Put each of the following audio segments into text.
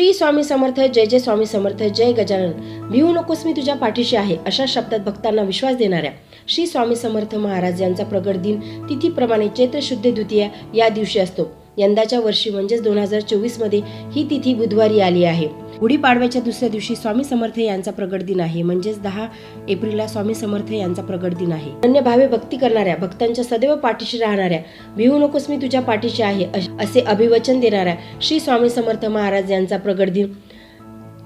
श्री स्वामी समर्थ जय जय स्वामी समर्थ जय गजानन. भिवू नकोस मी तुझ्या पाठीशी आहे. अशा शब्दात भक्तांना विश्वास देणाऱ्या श्री स्वामी समर्थ महाराज यांचा प्रगट दिन तिथीप्रमाणे चैत्र शुद्ध द्वितीया या दिवशी असतो. यंदाच्या वर्षी म्हणजेच दोन हजार चोवीसमध्ये ही तिथी बुधवारी आली आहे. गुढीपाडव्याच्या दुसऱ्या दिवशी स्वामी समर्थ यांचा प्रगट दिन आहे. म्हणजेच दहा एप्रिलला स्वामी समर्थ यांचा प्रगट दिन आहे. अन्य भावे भक्ती करणाऱ्या भक्तांच्या सदैव पाठीशी राहणाऱ्या भिवू नकोस मी तुझ्या पाठीशी आहे असे अभिवचन देणाऱ्या श्री स्वामी समर्थ महाराज यांचा प्रगट दिन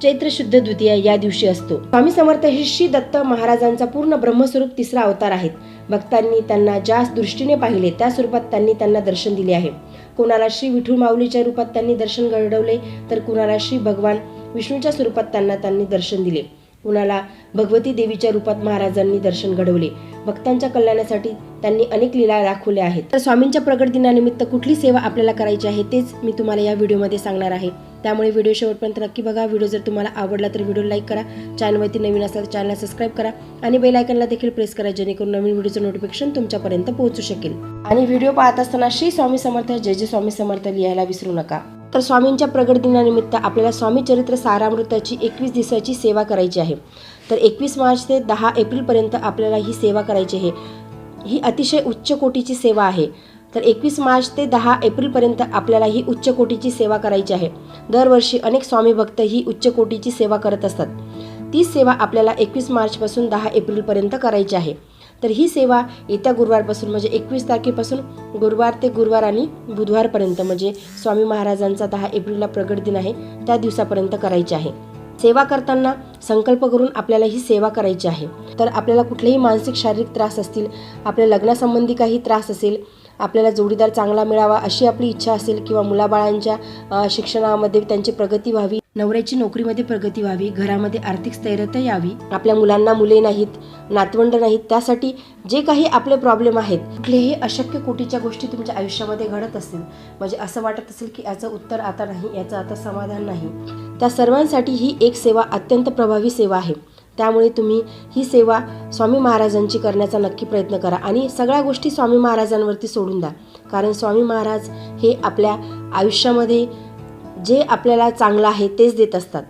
चैत्र शुद्ध द्वितीया या दिवशी असतो. स्वामी समर्थ हे श्री दत्त महाराजांचा पूर्ण ब्रह्मस्वरूप तिसरा अवतार आहेत. भक्तांनी त्यांना ज्या दृष्टीने पाहिले त्या स्वरूपात त्यांनी त्यांना दर्शन दिले आहे. कोणाला श्री विठू माऊलीच्या रूपात त्यांनी दर्शन घडवले तर कुणाला श्री भगवान विष्णूच्या स्वरूपात त्यांना त्यांनी दर्शन दिले. कुणाला भगवती देवीच्या रूपात महाराजांनी दर्शन घडवले. भक्तांच्या कल्याणासाठी त्यांनी अनेक लीला दाखवल्या आहेत. तर स्वामींच्या प्रगट दिनानिमित्त कुठली सेवा आपल्याला करायची आहे तेच मी तुम्हाला या व्हिडिओमध्ये सांगणार आहे. त्यामुळे व्हिडिओ शेवटपर्यंत नक्की बघा. व्हिडिओ जर तुम्हाला आवडला तर व्हिडिओ लाईक करा. चॅनलवरती नवीन असाल तर चॅनलला सबस्क्राईब करा आणि बेल आयकनला देखील प्रेस करा जेणेकरून नवीन व्हिडिओचं नोटिफिकेशन तुमच्यापर्यंत पोहोचू शकेल. आणि व्हिडिओ पाहत असताना श्री स्वामी समर्थ जय जय स्वामी समर्थ लिहायला विसरू नका. तर स्वामींच्या प्रगट दिनानिमित्त आपल्याला स्वामी चरित्र सारामृताची एकवीस दिवसाची सेवा करायची आहे. तर एकवीस मार्च ते दहा एप्रिलपर्यंत आपल्याला ही सेवा करायची आहे. ही अतिशय उच्च कोटीची सेवा आहे. तर एकवीस मार्च ते दहा एप्रिलपर्यंत आपल्याला ही उच्च कोटीची सेवा करायची आहे. दरवर्षी अनेक स्वामी भक्त ही उच्च कोटीची सेवा करत असतात. ती सेवा आपल्याला एकवीस मार्चपासून दहा एप्रिलपर्यंत करायची आहे. तर ही सेवा येत्या गुरुवारपासून म्हणजे एकवीस तारखेपासून गुरुवार ते गुरुवार आणि बुधवारपर्यंत म्हणजे स्वामी महाराजांचा दहा एप्रिलला प्रगट दिन आहे त्या दिवसापर्यंत करायची आहे. सेवा करताना संकल्प करून आपल्याला ही सेवा करायची आहे. तर आपल्याला कुठलेही मानसिक शारीरिक त्रास असतील आपल्या लग्नासंबंधी काही त्रास असेल आपल्याला जोडीदार चांगला मिळावा अशी आपली इच्छा असेल किंवा मुलाबाळांच्या शिक्षणामध्ये त्यांची प्रगती व्हावी नवऱ्याची नोकरीमध्ये प्रगती व्हावी घरामध्ये आर्थिक स्थैर्यता यावी आपल्या मुलांना मुले नाहीत नातवंड नाहीत त्यासाठी जे काही आपले प्रॉब्लेम आहेत कुठलेही अशक्य कोटीच्या गोष्टी तुमच्या आयुष्यामध्ये घडत असतील म्हणजे असं वाटत असेल की याचं उत्तर आता नाही याचं आता समाधान नाही. त्या सर्वांसाठी ही एक सेवा अत्यंत प्रभावी सेवा आहे. त्यामुळे तुम्ही ही सेवा स्वामी महाराजांची करण्याचा नक्की प्रयत्न करा आणि सगळ्या गोष्टी स्वामी महाराजांवरती सोडून द्या. कारण स्वामी महाराज हे आपल्या आयुष्यामध्ये जे आपल्याला चांगलं आहे तेच देत असतात.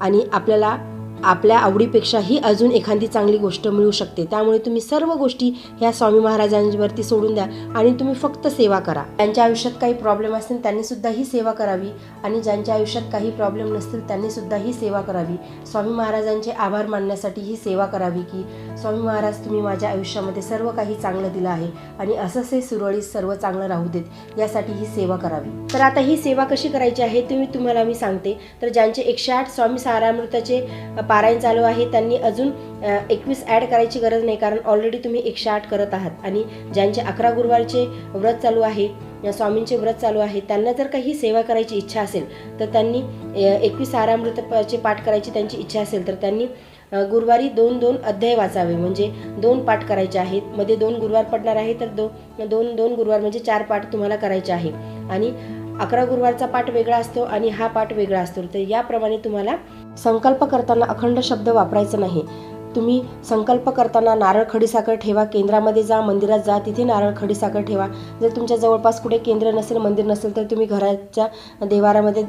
आणि आपल्याला आपल्या आवडीपेक्षाही अजून एखादी चांगली गोष्ट मिळू शकते. त्यामुळे तुम्ही सर्व गोष्टी ह्या स्वामी महाराजांवरती सोडून द्या आणि तुम्ही फक्त सेवा करा. ज्यांच्या आयुष्यात काही प्रॉब्लेम असतील त्यांनी सुद्धा ही सेवा करावी आणि ज्यांच्या आयुष्यात काही प्रॉब्लेम नसतील त्यांनी सुद्धा ही सेवा करावी. स्वामी महाराजांचे आभार मानण्यासाठी ही सेवा करावी की स्वामी महाराज तुम्ही माझ्या आयुष्यामध्ये सर्व काही चांगलं दिलं आहे आणि असंच हे सुरळीत सर्व चांगलं राहू देत. यासाठी ही सेवा करावी. तर आता ही सेवा कशी करायची आहे ते मी तुम्हाला मी सांगते. तर ज्यांचे एकशे आठ स्वामी सारामृताचे पारायण चालू आहे त्यांनी अजून एकवीस ॲड करायची गरज नाही कारण ऑलरेडी तुम्ही एकशे आठ करत आहात. आणि ज्यांचे अकरा गुरुवारचे व्रत चालू आहे स्वामींचे व्रत चालू आहे त्यांना जर काही सेवा करायची इच्छा असेल तर त्यांनी एकवीस आरामृतचे पाठ करायची त्यांची इच्छा असेल तर त्यांनी गुरुवारी दोन दोन अध्याय वाचावे. म्हणजे दोन पाठ करायचे आहेत. मध्ये दोन गुरुवार पडणार आहे तर दो दोन दोन गुरुवार म्हणजे चार पाठ तुम्हाला करायचे आहे. आणि अकरा गुरुवारचा पाठ वेगळा असतो आणि हा पाठ वेगळा असतो. तर याप्रमाणे तुम्हाला संकल्प करताना अखंड शब्द वापरायचा नाही. तुम्ही संकल्प करताना नारळ खडीसाखर ठेवा केंद्रामध्ये जा मंदिरात जा तिथे नारळ खडीसाखर ठेवा. जर तुमच्या जवळपास कुठे केंद्र नसेल मंदिर नसेल तर तुम्ही घराच्या देवारामध्ये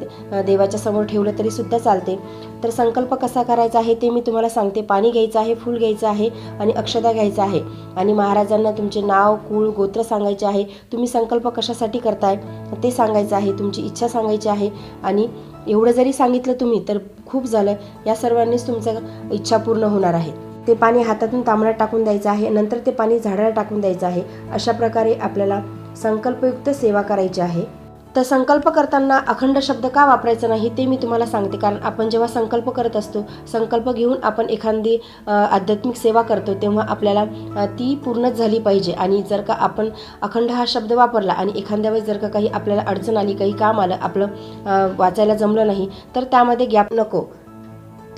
देवाच्या समोर ठेवलं तरी सुद्धा चालते. तर संकल्प कसा करायचा आहे ते मी तुम्हाला सांगते. पाणी घ्यायचं आहे फूल घ्यायचं आहे आणि अक्षता घ्यायचं आहे. आणि महाराजांना तुमचे नाव कुळ गोत्र सांगायचे आहे. तुम्ही संकल्प कशासाठी करताय ते सांगायचं आहे. तुमची इच्छा सांगायची आहे. आणि एवढं जरी सांगितलं तुम्ही तर खूप झालं. या सर्वांनीच तुमचं इच्छा पूर्ण होणार आहे. ते पाणी हातातून तांबड्यात टाकून द्यायचं आहे नंतर ते पाणी झाडाला टाकून द्यायचं आहे. अशा प्रकारे आपल्याला संकल्पयुक्त सेवा करायची आहे. तर संकल्प करताना अखंड शब्द का वापरायचा नाही ते मी तुम्हाला सांगते. कारण आपण जेव्हा संकल्प करत असतो संकल्प घेऊन आपण एखादी आध्यात्मिक सेवा करतो तेव्हा आपल्याला ती पूर्णच झाली पाहिजे. आणि जर का आपण अखंड हा शब्द वापरला आणि एखाद्या वेळेस जर का काही आपल्याला अडचण आली काही काम आलं आपलं वाचायला जमलं नाही तर त्यामध्ये गॅप नको.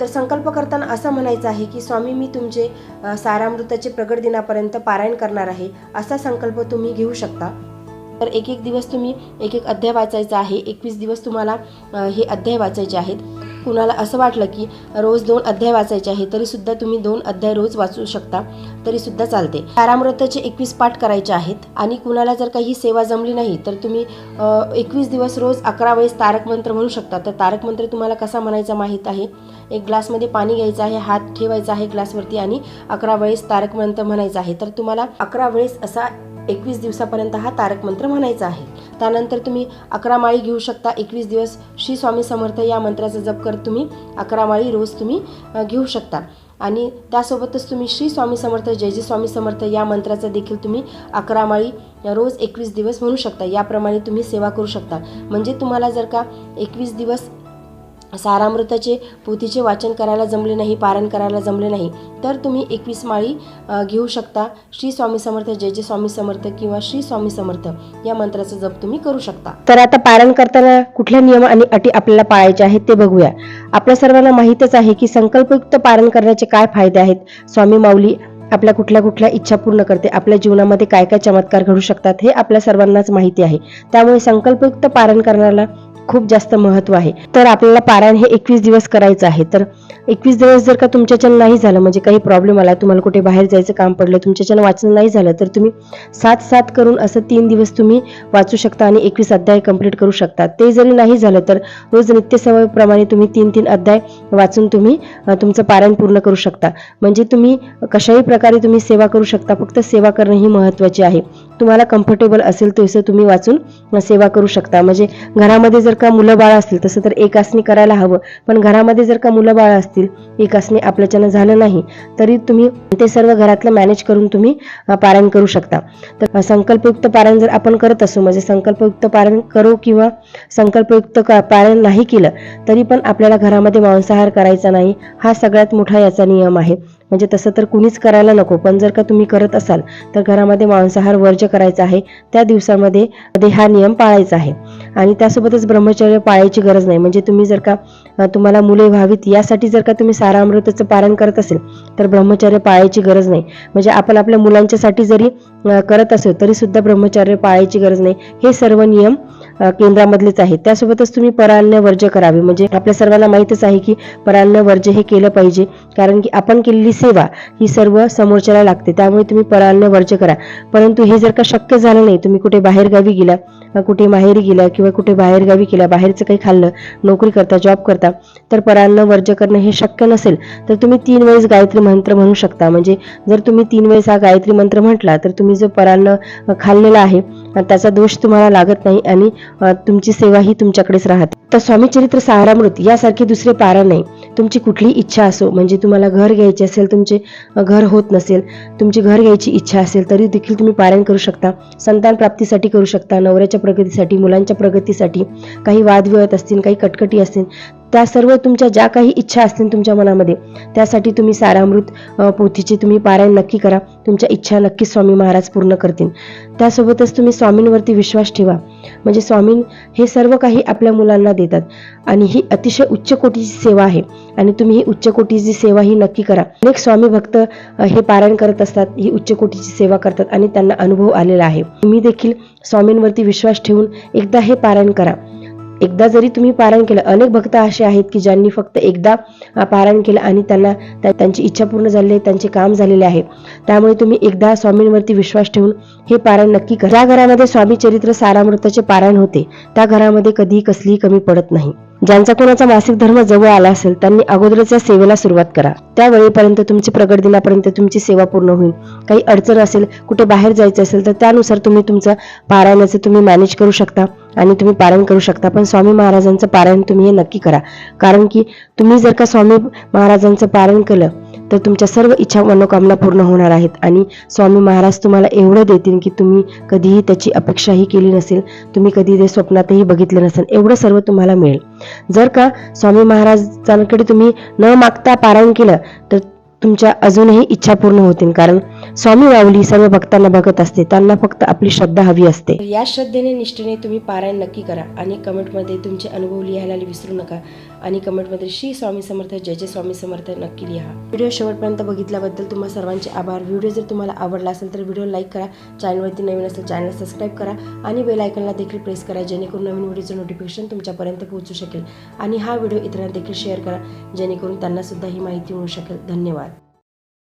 तर संकल्प करताना असं म्हणायचं आहे की स्वामी मी तुमचे सारामृताचे प्रगट दिनापर्यंत पारायण करणार आहे. असा संकल्प तुम्ही घेऊ शकता. तर एक एक दिवस तुम्ही एक एक अध्याय वाचायचा आहे. एकवीस दिवस तुम्हाला हे अध्याय वाचायचे आहेत. कुणाला असं वाटलं की रोज दोन अध्याय वाचायचे आहे तरीसुद्धा तुम्ही दोन अध्याय रोज वाचू शकता तरीसुद्धा चालते. तारामृताचे एकवीस पाठ करायचे आहेत आणि कुणाला जर काही सेवा जमली नाही तर तुम्ही एकवीस दिवस रोज अकरा वेळेस तारक मंत्र म्हणू शकता. तर तारक मंत्र तुम्हाला कसा म्हणायचा माहीत आहे? एक ग्लासमध्ये पाणी घ्यायचं आहे हात ठेवायचा आहे ग्लासवरती आणि अकरा वेळेस तारक मंत्र म्हणायचा आहे. तर तुम्हाला अकरा वेळेस असा एकवीस दिवसापर्यंत हा तारक मंत्र म्हणायचा आहे. त्यानंतर तुम्ही अकरा माळी घेऊ शकता. एकवीस दिवस श्री स्वामी समर्थ या मंत्राचा जप करत तुम्ही अकरा माळी रोज तुम्ही घेऊ शकता. आणि त्यासोबतच तुम्ही श्री स्वामी समर्थ जय जय स्वामी समर्थ या मंत्राचा देखील तुम्ही अकरा माळी रोज एकवीस दिवस म्हणू शकता. याप्रमाणे तुम्ही सेवा करू शकता. म्हणजे तुम्हाला जर का एकवीस दिवस सारामृताचे पोथीचे वाचन करायला जमले नाही पारण करायला जमले नाही तर तुम्ही एकवीस माळी घेऊ शकता. श्री स्वामी समर्थ जय जय स्वामी समर्थ किंवा श्री स्वामी समर्थ या मंत्राचा जप तुम्ही करू शकता. तर आता पारण करताना कुठल्या नियम आणि अटी आपल्याला पाळायचे आहेत ते बघूया. आपल्या सर्वांना माहीतच आहे की संकल्पयुक्त पारण करण्याचे काय फायदे आहेत? स्वामी माऊली आपल्या कुठल्या कुठल्या इच्छा पूर्ण करते? आपल्या जीवनामध्ये काय काय चमत्कार घडू शकतात हे आपल्या सर्वांनाच माहिती आहे. त्यामुळे संकल्पयुक्त पारण करण्याला खूप जास्त महत्त्व आहे. तर आपल्याला पारायण हे एकवीस दिवस करायचं आहे. तर एकवीस दिवस जर का तुमच्याच्यानं नाही झालं म्हणजे काही प्रॉब्लेम आला तुम्हाला कुठे बाहेर जायचं काम पडलं तुमच्याच्यानं वाचन नाही झालं तर तुम्ही सात सात करून असं तीन दिवस तुम्ही वाचू शकता आणि एकवीस अध्याय कंप्लीट करू शकता. ते जरी नाही झालं तर रोज नित्य सवयीप्रमाणे तुम्ही तीन तीन अध्याय वाचून तुम्ही तुमचं पारायण पूर्ण करू शकता. म्हणजे तुम्ही कशाही प्रकारे तुम्ही सेवा करू शकता फक्त सेवा करणं ही महत्त्वाची आहे. तुम्हाला कम्फर्टेबल असेल तसं तुम्ही वाचून सेवा करू शकता. म्हणजे घरामध्ये जर का मुलं बाळ असतील तसं तर एक आसनी करायला हवं. पण घरामध्ये जर का मुलं बाळ असतील एक आसनी आपल्याच्यानं झालं नाही तरी तुम्ही ते सर्व घरातलं मॅनेज करून तुम्ही पारायण करू शकता. तर संकल्पयुक्त पारायण जर आपण करत असू म्हणजे संकल्पयुक्त पारायण करू किंवा संकल्पयुक्त का- पारायण नाही केलं तरी पण आपल्याला घरामध्ये मांसाहार करायचा नाही हा सगळ्यात मोठा याचा नियम आहे. म्हणजे तसं तर कुणीच करायला नको पण जर का तुम्ही करत असाल तर घरामध्ये मांसाहार वर्ज्य करायचा आहे. त्या दिवसामध्ये हा नियम पाळायचा आहे. आणि त्यासोबतच ब्रह्मचर्य पाळायची गरज नाही. म्हणजे तुम्ही जर का तुम्हाला मुले व्हावीत यासाठी जर का तुम्ही सारामृताचं पारण करत असेल तर ब्रह्मचर्य पाळायची गरज नाही. म्हणजे आपण आपल्या मुलांच्यासाठी जरी करत असेल तरी सुद्धा ब्रह्मचर्य पाळायची गरज नाही. हे सर्व नियम केंद्रामधलेच आहेत त्यासोबतच तुम्ही परान्न वर्ज्य करावे. म्हणजे आपल्या सर्वांना माहितच आहे की परान्न वर्ज्य हे केलं पाहिजे. कारण की आपण केलेली सेवा ही सर्व समोरच्याला लागते. त्यामुळे तुम्ही परान्न वर्ज्य करा. परंतु हे जर का शक्य झालं नाही तुम्ही कुठे बाहेरगावी गेला कुठे माहेरी गेल्या किंवा कुठे बाहेरगावी केल्या बाहेरचं काही खाल्लं नोकरी करता जॉब करता तर परान्न वर्ज्य करणं हे शक्य नसेल तर तुम्ही तीन वेळेस गायत्री मंत्र म्हणू शकता. म्हणजे जर तुम्ही तीन वेळेस हा गायत्री मंत्र म्हटला तर तुम्ही जो परान्न खाल्लेला आहे त्याचा दोष तुम्हाला लागत नाही आणि तुमची सेवा ही तुमच्याकडेच राहते. तर स्वामी चरित्र सारामृत यासारखे दुसरे पारा नाही. तुमची कुठलीही इच्छा असो म्हणजे तुम्हाला घर घ्यायचे असेल तुमचे घर होत नसेल तुमची घर घ्यायची इच्छा असेल तरी देखील तुम्ही पारायण करू शकता संतान प्राप्तीसाठी करू शकता नवऱ्याच्या प्रगतीसाठी मुलांच्या प्रगतीसाठी काही वादविवाद असतील काही कटकटी असतील त्या सर्व तुमच्या ज्या काही इच्छा असतील तुमच्या मनामध्ये त्यासाठी तुम्ही सारामृत पोथीचे तुम्ही पारायण नक्की करा तुमच्या इच्छा नक्की स्वामी महाराज पूर्ण करतील. त्यासोबतच तुम्ही स्वामींवरती विश्वास ठेवा म्हणजे स्वामी हे सर्व काही आपल्या मुलांना देतात. आणि ही अतिशय उच्च कोटीची सेवा आहे. आणि तुम्ही ही उच्च कोटीची सेवा ही नक्की करा. अनेक स्वामी भक्त हे पारायण करत असतात. ही उच्च कोटीची सेवा करतात आणि त्यांना अनुभव आलेला आहे. तुम्ही देखील स्वामींवरती विश्वास ठेवून एकदा हे पारायण करा. एकदा जरी तुम्ही पारायण केलं अनेक भक्त असे आहेत की ज्यांनी फक्त एकदा पारायण केलं आणि त्यांना त्यांची इच्छा पूर्ण झाली आहे त्यांचे काम झालेले आहे. त्यामुळे तुम्ही एकदा स्वामींवरती विश्वास ठेवून हे पारायण नक्की करा. ज्या घरामध्ये स्वामी चरित्र सारामृताचे पारायण होते त्या घरामध्ये कधीही कसलीही कमी पडत नाही. ज्यांचा कोणाचा मासिक धर्म जवळ आला असेल त्यांनी अगोदरच या सेवेला सुरुवात करा. त्यावेळेपर्यंत तुमची प्रगट दिनापर्यंत तुमची सेवा पूर्ण होईल. काही अडचण असेल कुठे बाहेर जायचं असेल तर त्यानुसार तुम्ही तुमचं पारायणाचं तुम्ही मॅनेज करू शकता आणि तुम्ही पारायण करू शकता. पण स्वामी महाराजांचं पारायण तुम्ही हे नक्की करा. कारण की तुम्ही जर का स्वामी महाराजांचं पारायण केलं तर तुमच्या सर्व इच्छा मनोकामना पूर्ण होणार आहेत. आणि स्वामी महाराज तुम्हाला एवढं देतील की तुम्ही कधीही त्याची अपेक्षाही केली नसेल तुम्ही कधी ते स्वप्नातही बघितले नसेल एवढं सर्व तुम्हाला मिळेल. जर का स्वामी महाराजांकडे तुम्ही न मागता पारायण केलं तर तुमच्या अजूनही इच्छा पूर्ण होतील. कारण स्वामी माऊली सर्व भक्तांना बघत असते. त्यांना फक्त आपली श्रद्धा हवी असते. या श्रद्धेने निष्ठेने तुम्ही पारायण नक्की करा आणि कमेंटमध्ये तुमचे अनुभव लिहायला विसरू नका आणि कमेंटमध्ये श्री स्वामी समर्थ जय जय स्वामी समर्थ नक्की लिहा. व्हिडिओ शेवटपर्यंत बघितल्याबद्दल तुम्हा सर्वांचे आभार. व्हिडिओ जर तुम्हाला आवडला असेल तर व्हिडिओ लाईक करा. चॅनलवरती नवीन असेल चॅनल सबस्क्राईब करा आणि बेल आयकनला देखील प्रेस करा जेणेकरून नवीन व्हिडिओचं नोटिफिकेशन तुमच्यापर्यंत पोहोचू शकेल. आणि हा व्हिडिओ इतरांना देखील शेअर करा जेणेकरून त्यांना सुद्धा ही माहिती मिळू शकेल. धन्यवाद.